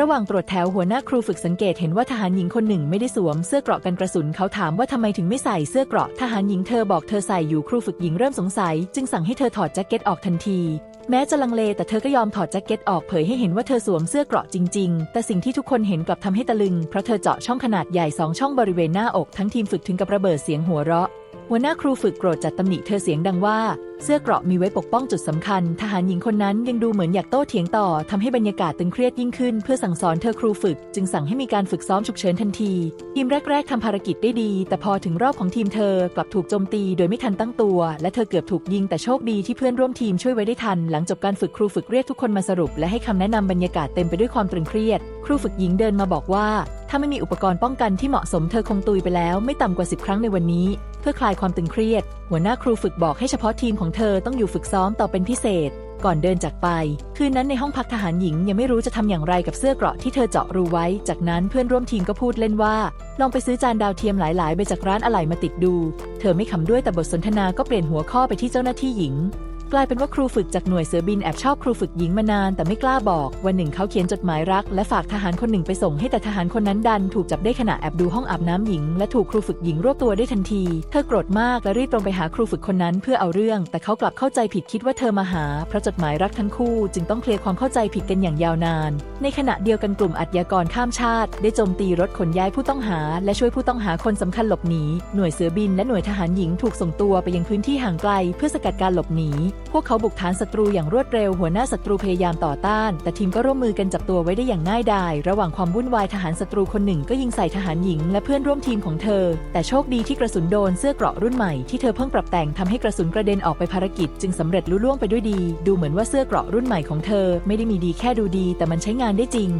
ระหว่างตรวจแถวหัวหน้าครูฝึกสังเกตเห็นว่าทหารหญิงคนหนึ่งไม่ได้สวมเสื้อเกราะกันกระสุนเขาถามว่าทำไมถึงไม่ใส่เสื้อเกราะทหารหญิงเธอบอกเธอใส่อยู่ครูฝึกหญิงเริ่มสงสัย จึงสั่งให้เธอถอดแจ็คเก็ตออกทันที แม้จะลังเลแต่เธอก็ยอมถอดแจ็คเก็ตออกเผยให้เห็นว่าเธอสวมเสื้อเกราะจริง ๆ แต่สิ่งที่ทุกคนเห็นกลับทำให้ตะลึงเพราะเธอเจาะช่องขนาดใหญ่สองช่องบริเวณหน้าอกทั้งทีมฝึกถึงกับระเบิดเสียงหัวเราะหัวหน้าครูฝึกโกรธจัดตำหนิเธอเสียงดังว่า เสื้อเกราะมีไว้ปกป้องจุดสำคัญ ทหารหญิงคนนั้นยังดูเหมือนอยากโต้เถียงต่อทำให้บรรยากาศตึงเครียดยิ่งขึ้น เพื่อสั่งสอนเธอครูฝึก จึงสั่งให้มีการฝึกซ้อมฉุกเฉินทันที ทีมแรก ๆทำภารกิจได้ดี แต่พอถึงรอบของทีมเธอกลับถูกโจมตีโดยไม่ทันตั้งตัว และเธอเกือบถูกยิงแต่โชคดีที่เพื่อนร่วมทีมช่วยไว้ได้ทัน หลังจบการฝึกครูฝึกเรียกทุกคนมาสรุป และให้คำแนะนำบรรยากาศเต็มไปด้วยความตรึงเครียด ครูฝึกหญิงเดินมาบอกว่า ถ้าไม่มีอุปกรณ์ป้องกันที่เหมาะสมเธอคงตุยไปแล้ว ไม่ต่ำกว่า10ครั้งในวันนี้ เพื่อคลายความตึงเครียด หัวหน้าครูฝึกบอกให้เฉพาะทีมของเธอต้องอยู่ฝึกซ้อมต่อเป็นพิเศษ ก่อนเดินจากไป คืนนั้นในห้องพักทหารหญิงยังไม่รู้จะทำอย่างไรกับเสื้อเกราะที่เธอเจาะรูไว้ จากนั้นเพื่อนร่วมทีมก็พูดเล่นว่า ลองไปซื้อจานดาวเทียมหลาย ๆ ไปจากร้านอะไหล่มาติดดู เธอไม่ขำด้วยแต่บทสนทนาก็เปลี่ยนหัวข้อไปที่เจ้าหน้าที่หญิง ลายเป็นว่าครูฝึกจากหน่วยเสือบินแอบชอบครูฝึกหญิงมานานแต่ไม่กล้าบอกวันหนึ่งเขาเขียนจดหมายรัก และฝากทหารคนหนึ่งไปส่งให้แต่ทหารคนนั้นดัน ถูกจับได้ขณะแอบดูห้องอาบน้ำหญิง และถูกครูฝึกหญิงรวบตัวได้ทันที เธอโกรธมากและรีบตรงไปหาครูฝึกคนนั้นเพื่อเอาเรื่อง แต่เขากลับเข้าใจผิดคิดว่าเธอมาหาเพราะจดหมายรักทั้งคู่ จึงต้องเคลียร์ความเข้าใจผิดกันอย่างยาวนาน ในขณะเดียวกันกลุ่มอาชญากรข้ามชาติ ได้โจมตีรถขนย้ายผู้ต้องหา และช่วยผู้ต้องหาคนสำคัญหลบหนีหน่วยเสือบินและหน่วยทหารหญิงถูกส่งตัวไปยังพื้นที่ห่างไกล เพื่อสกัดการหลบหนีพวกเขาบุกฐานศัตรูอย่างรวดเร็วหัวหน้าศัตรูพยายามต่อต้าน แต่ทีมก็ร่วมมือกันจับตัวไว้ได้อย่างง่ายดาย ระหว่างความวุ่นวายทหารศัตรูคนหนึ่งก็ยิงใส่ทหารหญิงและเพื่อนร่วมทีมของเธอ แต่โชคดีที่กระสุนโดนเสื้อเกราะรุ่นใหม่ที่เธอเพิ่งปรับแต่งทำให้กระสุนกระเด็นออกไปภารกิจ จึงสำเร็จลุล่วงไปด้วยดี ดูเหมือนว่าเสื้อเกราะรุ่นใหม่ของเธอ ไม่ได้มีดีแค่ดูดี แต่มันใช้งานได้จริง